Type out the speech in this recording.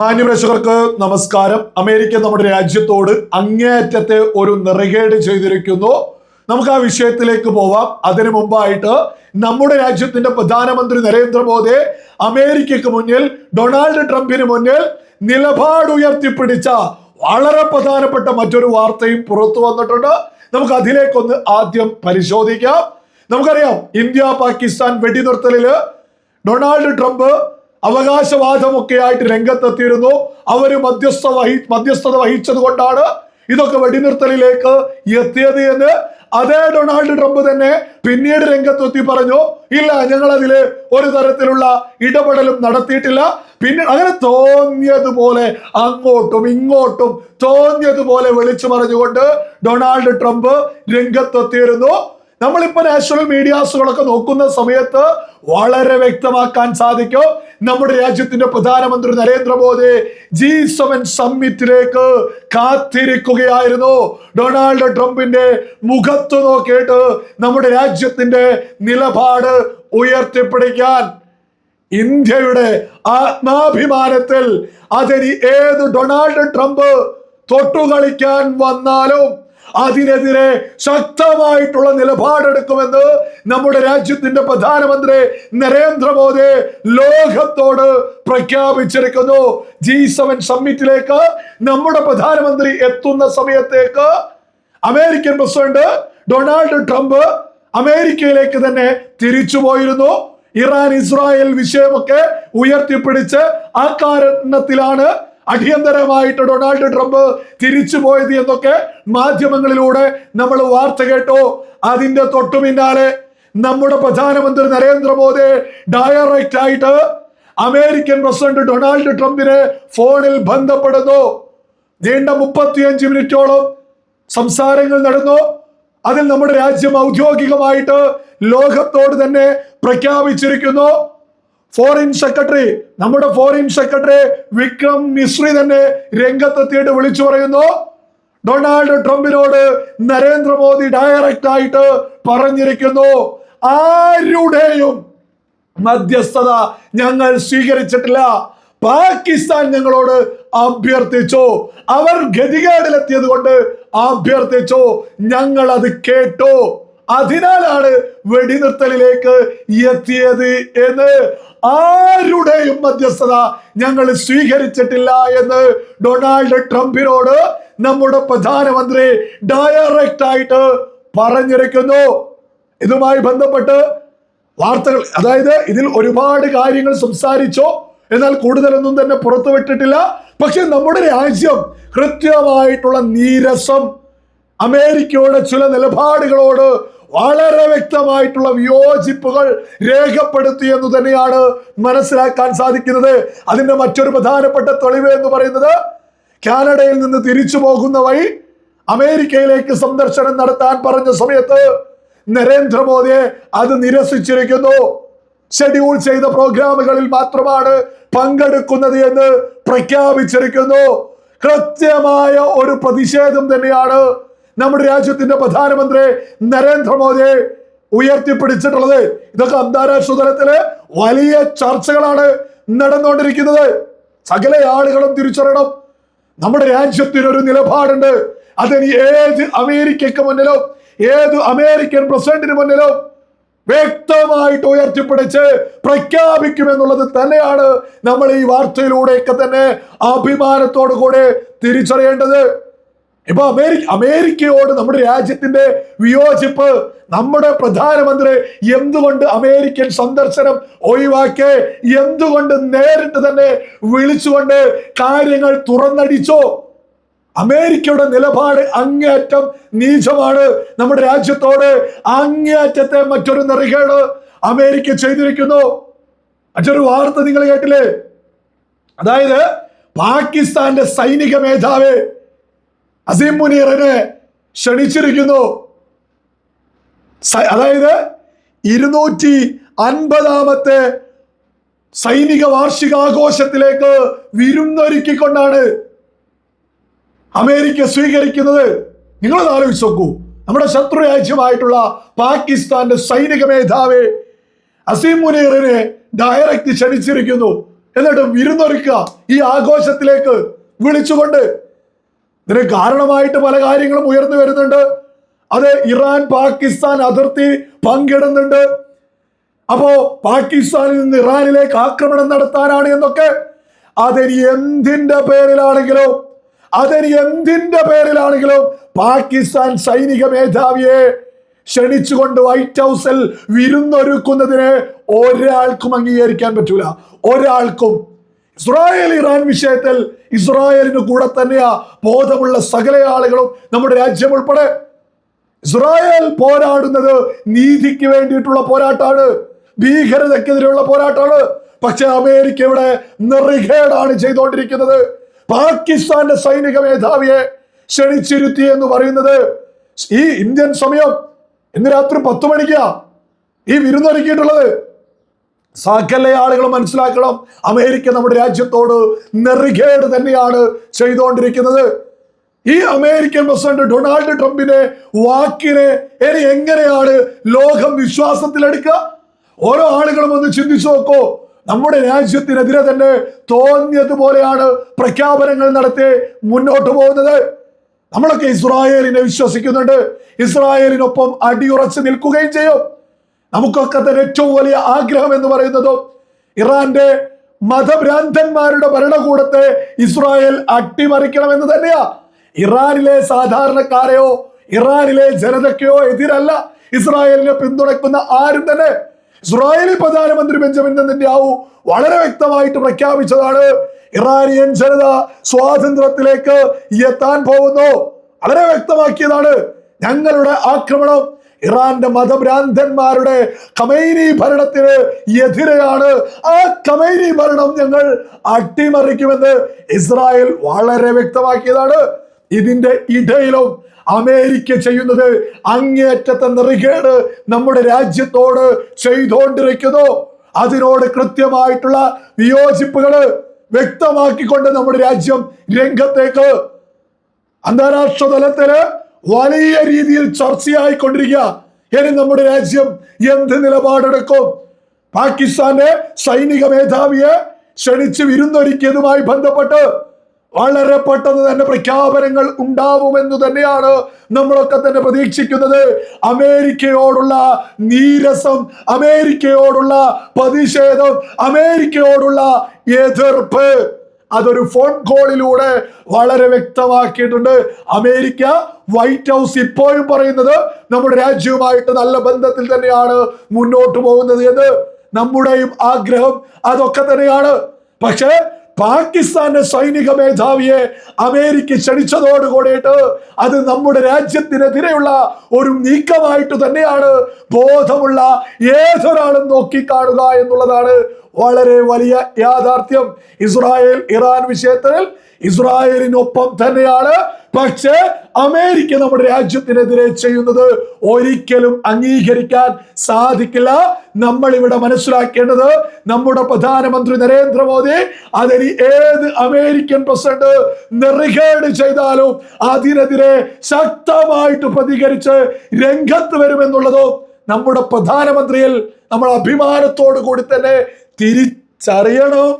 മാന്യപ്രേക്ഷകർക്ക് നമസ്കാരം. അമേരിക്ക നമ്മുടെ രാജ്യത്തോട് അങ്ങേയറ്റത്തെ ഒരു നിറകേട് ചെയ്തിരിക്കുന്നു. നമുക്ക് ആ വിഷയത്തിലേക്ക് പോവാം. അതിനു മുമ്പായിട്ട് നമ്മുടെ രാജ്യത്തിന്റെ പ്രധാനമന്ത്രി നരേന്ദ്രമോദി അമേരിക്കക്ക് മുന്നിൽ ഡൊണാൾഡ് ട്രംപിന് മുന്നിൽ നിലപാട് ഉയർത്തിപ്പിടിച്ച വളരെ പ്രധാനപ്പെട്ട മറ്റൊരു വാർത്തയും പുറത്തു വന്നിട്ടുണ്ട്. നമുക്ക് അതിലേക്കൊന്ന് ആദ്യം പരിശോധിക്കാം. നമുക്കറിയാം ഇന്ത്യ പാകിസ്ഥാൻ വെടിനിർത്തലിൽ ഡൊണാൾഡ് ട്രംപ് അവകാശവാദമൊക്കെ ആയിട്ട് രംഗത്തെത്തിയിരുന്നു. അവർ മധ്യസ്ഥ വഹി മധ്യസ്ഥത വഹിച്ചത് കൊണ്ടാണ് ഇതൊക്കെ വെടിനിർത്തലിലേക്ക് എത്തിയത് എന്ന്. അതേ ഡൊണാൾഡ് ട്രംപ് തന്നെ പിന്നീട് രംഗത്തെത്തി പറഞ്ഞു ഇല്ല ഞങ്ങൾ അതിൽ ഒരു തരത്തിലുള്ള ഇടപെടലും നടത്തിയിട്ടില്ല. പിന്നെ അങ്ങനെ തോന്നിയതുപോലെ അങ്ങോട്ടും ഇങ്ങോട്ടും തോന്നിയതുപോലെ വിളിച്ചു പറഞ്ഞുകൊണ്ട് ഡൊണാൾഡ് ട്രംപ് രംഗത്തെത്തിയിരുന്നു. നമ്മളിപ്പോ നാഷണൽ മീഡിയാസുകളൊക്കെ നോക്കുന്ന സമയത്ത് വളരെ വ്യക്തമാക്കാൻ സാധിക്കും. നമ്മുടെ രാജ്യത്തിന്റെ പ്രധാനമന്ത്രി നരേന്ദ്രമോദി ജി സെവൻ സമ്മിറ്റിലേക്ക് കാത്തിരിക്കുകയായിരുന്നു. ഡൊണാൾഡ് ട്രംപിന്റെ മുഖത്ത് നോക്കിയിട്ട് നമ്മുടെ രാജ്യത്തിന്റെ നിലപാട് ഉയർത്തിപ്പിടിക്കാൻ ഇന്ത്യയുടെ ആത്മാഭിമാനത്തിൽ അതിന് ഏത് ഡൊണാൾഡ് ട്രംപ് തൊട്ടുകളിക്കാൻ വന്നാലും അതിനെതിരെ ശക്തമായിട്ടുള്ള നിലപാടെടുക്കുമെന്ന് നമ്മുടെ രാജ്യത്തിന്റെ പ്രധാനമന്ത്രി നരേന്ദ്രമോദി ലോകത്തോട് പ്രഖ്യാപിച്ചിരിക്കുന്നു. ജി സെവൻ സമ്മിറ്റിലേക്ക് നമ്മുടെ പ്രധാനമന്ത്രി എത്തുന്ന സമയത്തേക്ക് അമേരിക്കൻ പ്രസിഡന്റ് ഡൊണാൾഡ് ട്രംപ് അമേരിക്കയിലേക്ക് തന്നെ തിരിച്ചു പോയിരുന്നു. ഇറാൻ ഇസ്രായേൽ വിഷയമൊക്കെ ഉയർത്തിപ്പിടിച്ച് ആ കാരണത്തിലാണ് അടിയന്തരമായിട്ട് ഡൊണാൾഡ് ട്രംപ് തിരിച്ചു പോയത് എന്നൊക്കെ മാധ്യമങ്ങളിലൂടെ നമ്മൾ വാർത്ത കേട്ടോ. അതിന്റെ തൊട്ടു പിന്നാലെ നമ്മുടെ പ്രധാനമന്ത്രി നരേന്ദ്രമോദി ഡയറക്റ്റ് ആയിട്ട് അമേരിക്കൻ പ്രസിഡന്റ് ഡൊണാൾഡ് ട്രംപിനെ ഫോണിൽ ബന്ധപ്പെടുന്നു. നീണ്ട മുപ്പത്തിയഞ്ച് മിനിറ്റോളം സംസാരങ്ങൾ നടന്നു. അതിൽ നമ്മുടെ രാജ്യം ഔദ്യോഗികമായിട്ട് ലോകത്തോട് തന്നെ പ്രഖ്യാപിച്ചിരിക്കുന്നു. ഫോറിൻ സെക്രട്ടറി നമ്മുടെ ഫോറിൻ സെക്രട്ടറി വിക്രം മിശ്രി തന്നെ രംഗത്തെത്തിയിട്ട് വിളിച്ചു പറയുന്നു. ഡൊണാൾഡ് ട്രംപിനോട് നരേന്ദ്രമോദി ഡയറക്റ്റ് ആയിട്ട് പറഞ്ഞിരിക്കുന്നു. ആരുടെയും മധ്യസ്ഥത ഞങ്ങൾ സ്വീകരിച്ചിട്ടില്ല. പാകിസ്ഥാൻ ഞങ്ങളോട് അഭ്യർത്ഥിച്ചു. അവർ ഗതികേടിലെത്തിയത് കൊണ്ട് അഭ്യർത്ഥിച്ചു. ഞങ്ങൾ അത് കേട്ടു. അതിനാലാണ് വെടിനിർത്തലിലേക്ക് എത്തിയത് എന്ന് ആരുടെയും മധ്യസ്ഥത ഞങ്ങൾ സ്വീകരിച്ചിട്ടില്ല എന്ന് ഡൊണാൾഡ് ട്രംപിനോട് നമ്മുടെ പ്രധാനമന്ത്രി ഡയറക്റ്റ് ആയിട്ട് പറഞ്ഞിരിക്കുന്നു. ഇതുമായി ബന്ധപ്പെട്ട് വാർത്തകൾ അതായത് ഇതിൽ ഒരുപാട് കാര്യങ്ങൾ സംസാരിച്ചോ. എന്നാൽ കൂടുതലൊന്നും തന്നെ പുറത്തുവിട്ടിട്ടില്ല. പക്ഷെ നമ്മുടെ രാജ്യം കൃത്യമായിട്ടുള്ള നീരസം അമേരിക്കയുടെ ചില നിലപാടുകളോട് വളരെ വ്യക്തമായിട്ടുള്ള വിയോജിപ്പുകൾ രേഖപ്പെടുത്തി എന്ന് തന്നെയാണ് മനസ്സിലാക്കാൻ സാധിക്കുന്നത്. അതിന്റെ മറ്റൊരു പ്രധാനപ്പെട്ട തെളിവ് എന്ന് പറയുന്നത് കാനഡയിൽ നിന്ന് തിരിച്ചു പോകുന്ന വഴി അമേരിക്കയിലേക്ക് സന്ദർശനം നടത്താൻ പറഞ്ഞ സമയത്ത് നരേന്ദ്രമോദിയെ അത് നിരസിച്ചിരിക്കുന്നു. ഷെഡ്യൂൾ ചെയ്ത പ്രോഗ്രാമുകളിൽ മാത്രമാണ് പങ്കെടുക്കുന്നത് എന്ന് പ്രഖ്യാപിച്ചിരിക്കുന്നു. കൃത്യമായ ഒരു പ്രതിഷേധം തന്നെയാണ് നമ്മുടെ രാജ്യത്തിന്റെ പ്രധാനമന്ത്രി നരേന്ദ്രമോദി ഉയർത്തിപ്പിടിച്ചിട്ടുള്ളത്. ഇതൊക്കെ അന്താരാഷ്ട്ര തലത്തിൽ വലിയ ചർച്ചകളാണ് നടന്നുകൊണ്ടിരിക്കുന്നത്. സകല ആളുകളും തിരിച്ചറിയണം. നമ്മുടെ രാജ്യത്തിനൊരു നിലപാടുണ്ട്. അതിന് ഏത് അമേരിക്കക്ക് മുന്നിലോ ഏത് അമേരിക്കൻ പ്രസിഡന്റിന് മുന്നിലോ വ്യക്തമായിട്ട് ഉയർത്തിപ്പിടിച്ച് പ്രഖ്യാപിക്കുമെന്നുള്ളത് തന്നെയാണ് നമ്മൾ ഈ വാർത്തയിലൂടെയൊക്കെ തന്നെ അഭിമാനത്തോടു കൂടെ തിരിച്ചറിയേണ്ടത്. ഇപ്പൊ അമേരിക്ക അമേരിക്കയോട് നമ്മുടെ രാജ്യത്തിന്റെ വിയോജിപ്പ് നമ്മുടെ പ്രധാനമന്ത്രി എന്തുകൊണ്ട് അമേരിക്കൻ സന്ദർശനം ഒഴിവാക്കി എന്തുകൊണ്ട് നേരിട്ട് തന്നെ വിളിച്ചുകൊണ്ട് കാര്യങ്ങൾ തുറന്നടിച്ചോ? അമേരിക്കയുടെ നിലപാട് അങ്ങേയറ്റം നീചമാണ്. നമ്മുടെ രാജ്യത്തോട് അങ്ങേയറ്റത്തെ മറ്റൊരു നെറികേട് അമേരിക്ക ചെയ്തിരിക്കുന്നു. മറ്റൊരു വാർത്ത നിങ്ങൾ കേട്ടില്ലേ? അതായത് പാകിസ്ഥാന്റെ സൈനിക മേധാവി അസീം മുനീറിനെ ക്ഷണിച്ചിരിക്കുന്നു. അതായത് ഇരുന്നൂറ്റി അൻപതാമത്തെ സൈനിക വാർഷികാഘോഷത്തിലേക്ക് വിരുന്നൊരുക്കിക്കൊണ്ടാണ് അമേരിക്ക സ്വീകരിക്കുന്നത്. നിങ്ങൾ ആലോചിച്ച് നോക്കൂ. നമ്മുടെ ശത്രു രാജ്യമായിട്ടുള്ള പാകിസ്ഥാന്റെ സൈനിക മേധാവി അസീം മുനീറിനെ ഡയറക്റ്റ് ക്ഷണിച്ചിരിക്കുന്നു. എന്നിട്ട് വിരുന്നൊരുക്കുക ഈ ആഘോഷത്തിലേക്ക് വിളിച്ചുകൊണ്ട് ഇതിന് കാരണമായിട്ട് പല കാര്യങ്ങളും ഉയർന്നു വരുന്നുണ്ട്. അത് ഇറാൻ പാകിസ്ഥാൻ അതിർത്തി പങ്കിടുന്നുണ്ട്. അപ്പോ പാകിസ്ഥാനിൽ നിന്ന് ഇറാനിലേക്ക് ആക്രമണം നടത്താനാണ് എന്നൊക്കെ അതിന് എന്തിന്റെ പേരിലാണെങ്കിലും അതിന് എന്തിന്റെ പേരിലാണെങ്കിലും പാകിസ്ഥാൻ സൈനിക മേധാവിയെ ക്ഷണിച്ചുകൊണ്ട് വൈറ്റ് ഹൗസിൽ വിരുന്നൊരുക്കുന്നതിന് ഒരാൾക്കും അംഗീകരിക്കാൻ പറ്റൂല. ഒരാൾക്കും ഇസ്രായേൽ ഇറാൻ വിഷയത്തിൽ ഇസ്രായേലിന് കൂടെ തന്നെയാ ബോധമുള്ള സകല ആളുകളും നമ്മുടെ രാജ്യം ഉൾപ്പെടെ. ഇസ്രായേൽ പോരാടുന്നത് നീതിക്ക് വേണ്ടിയിട്ടുള്ള പോരാട്ടമാണ് ഭീകരതയ്ക്കെതിരെയുള്ള പോരാട്ടമാണ് പക്ഷെ അമേരിക്ക ഇവിടെ നിറികേടാണ് ചെയ്തുകൊണ്ടിരിക്കുന്നത്. പാകിസ്ഥാന്റെ സൈനിക മേധാവിയെ ക്ഷണിച്ചിരുത്തി എന്ന് പറയുന്നത് ഈ ഇന്ത്യൻ സമയം. ഇന്ന് രാത്രി പത്ത് മണിക്കാ ഈ വിരുന്നൊരുക്കിയിട്ടുള്ളത്. സകല ആളുകൾ മനസ്സിലാക്കണം. അമേരിക്ക നമ്മുടെ രാജ്യത്തോട് നെറികേട് തന്നെയാണ് ചെയ്തുകൊണ്ടിരിക്കുന്നത്. ഈ അമേരിക്കൻ പ്രസിഡന്റ് ഡൊണാൾഡ് ട്രംപിന്റെ വാക്കിനെ ഇനി എങ്ങനെയാണ് ലോകം വിശ്വാസത്തിലെടുക്കുക? ഓരോ ആളുകളും ഒന്ന് ചിന്തിച്ചു നോക്കോ. നമ്മുടെ രാജ്യത്തിനെതിരെ തന്നെ തോന്നിയതുപോലെയാണ് പ്രഖ്യാപനങ്ങൾ നടത്തി മുന്നോട്ട് പോകുന്നത്. നമ്മളൊക്കെ ഇസ്രായേലിനെ വിശ്വസിക്കുന്നുണ്ട്. ഇസ്രായേലിനൊപ്പം അടിയുറച്ച് നിൽക്കുകയും ചെയ്യും. നമുക്കൊക്കെ തന്നെ ഏറ്റവും വലിയ ആഗ്രഹം എന്ന് പറയുന്നത് ഇറാന്റെ മതഭ്രാന്തന്മാരുടെ ഭരണകൂടത്തെ ഇസ്രായേൽ അട്ടിമറിക്കണമെന്ന് തന്നെയാ. ഇറാനിലെ സാധാരണക്കാരെയോ ഇറാനിലെ ജനതയ്ക്കോ എതിരല്ല ഇസ്രായേലിനെ പിന്തുണയ്ക്കുന്ന ആരും തന്നെ. ഇസ്രായേലി പ്രധാനമന്ത്രി ബെഞ്ചമിൻ നെതന്യാഹു വളരെ വ്യക്തമായിട്ട് പ്രഖ്യാപിച്ചതാണ് ഇറാനിയൻ ജനത സ്വാതന്ത്ര്യത്തിലേക്ക് എത്താൻ പോകുന്നു. വളരെ വ്യക്തമാക്കിയതാണ് ഞങ്ങളുടെ ആക്രമണം. ഇറാന്റെ മതഭ്രാന്തന്മാരുടെ കമൈനി ഭരണത്തിന് എതിരെയാണ്. ആ കമൈനി ഭരണം ഞങ്ങൾ അട്ടിമറിക്കുമെന്ന് ഇസ്രായേൽ വളരെ വ്യക്തമാക്കിയതാണ്. ഇതിന്റെ ഇടയിലും അമേരിക്ക ചെയ്യുന്നത് അങ്ങേയറ്റത്തെ നെറികേട് നമ്മുടെ രാജ്യത്തോട് ചെയ്തുകൊണ്ടിരിക്കുന്നു. അതിനോട് കൃത്യമായിട്ടുള്ള വിയോജിപ്പുകൾ വ്യക്തമാക്കിക്കൊണ്ട് നമ്മുടെ രാജ്യം രംഗത്തേക്ക് അന്താരാഷ്ട്ര തലത്തിൽ വലിയ രീതിയിൽ ചർച്ചയായിക്കൊണ്ടിരിക്കുക ഇനി നമ്മുടെ രാജ്യം എന്ത് നിലപാടെടുക്കും? പാകിസ്ഥാന്റെ സൈനിക മേധാവിയെ ക്ഷണിച്ച് വിരുന്നൊരുക്കിയതുമായി ബന്ധപ്പെട്ട് വളരെ പെട്ടെന്ന് തന്നെ പ്രഖ്യാപനങ്ങൾ ഉണ്ടാവുമെന്ന് തന്നെയാണ് നമ്മളൊക്കെ തന്നെ പ്രതീക്ഷിക്കുന്നത്. അമേരിക്കയോടുള്ള നീരസം അമേരിക്കയോടുള്ള പ്രതിഷേധം അമേരിക്കയോടുള്ള എതിർപ്പ്. അതൊരു ഫോൺ കോളിലൂടെ വളരെ വ്യക്തമാക്കിയിട്ടുണ്ട്. അമേരിക്ക വൈറ്റ് ഹൗസ് ഇപ്പോഴും പറയുന്നത് നമ്മുടെ രാജ്യവുമായിട്ട് നല്ല ബന്ധത്തിൽ തന്നെയാണ് മുന്നോട്ട് പോകുന്നത് എന്ന്. നമ്മുടെയും ആഗ്രഹം അതൊക്കെ തന്നെയാണ്. പക്ഷേ പാകിസ്ഥാന്റെ സൈനിക മേധാവിയെ അമേരിക്ക ക്ഷണിച്ചതോട് കൂടിയിട്ട് അത് നമ്മുടെ രാജ്യത്തിനെതിരെയുള്ള ഒരു നീക്കമായിട്ട് തന്നെയാണ് ബോധമുള്ള ഏതൊരാളും നോക്കിക്കാണുക എന്നുള്ളതാണ് വളരെ വലിയ യാഥാർത്ഥ്യം. ഇസ്രായേൽ ഇറാൻ വിഷയത്തിൽ ഇസ്രായേലിനൊപ്പം തന്നെയാണ്. പക്ഷേ അമേരിക്ക നമ്മുടെ രാജ്യത്തിനെതിരെ ചെയ്യുന്നത് ഒരിക്കലും അംഗീകരിക്കാൻ സാധിക്കില്ല. നമ്മൾ ഇവിടെ മനസ്സിലാക്കേണ്ടത് നമ്മുടെ പ്രധാനമന്ത്രി നരേന്ദ്രമോദി അതിന് ഏത് അമേരിക്കൻ പ്രസിഡന്റ് നെറികേട് ചെയ്താലും അതിനെതിരെ ശക്തമായിട്ട് പ്രതികരിച്ച് രംഗത്ത് വരുമെന്നുള്ളതും നമ്മുടെ പ്രധാനമന്ത്രിയിൽ നമ്മൾ അഭിമാനത്തോടു കൂടി തന്നെ തിരിച്ചറിയണം?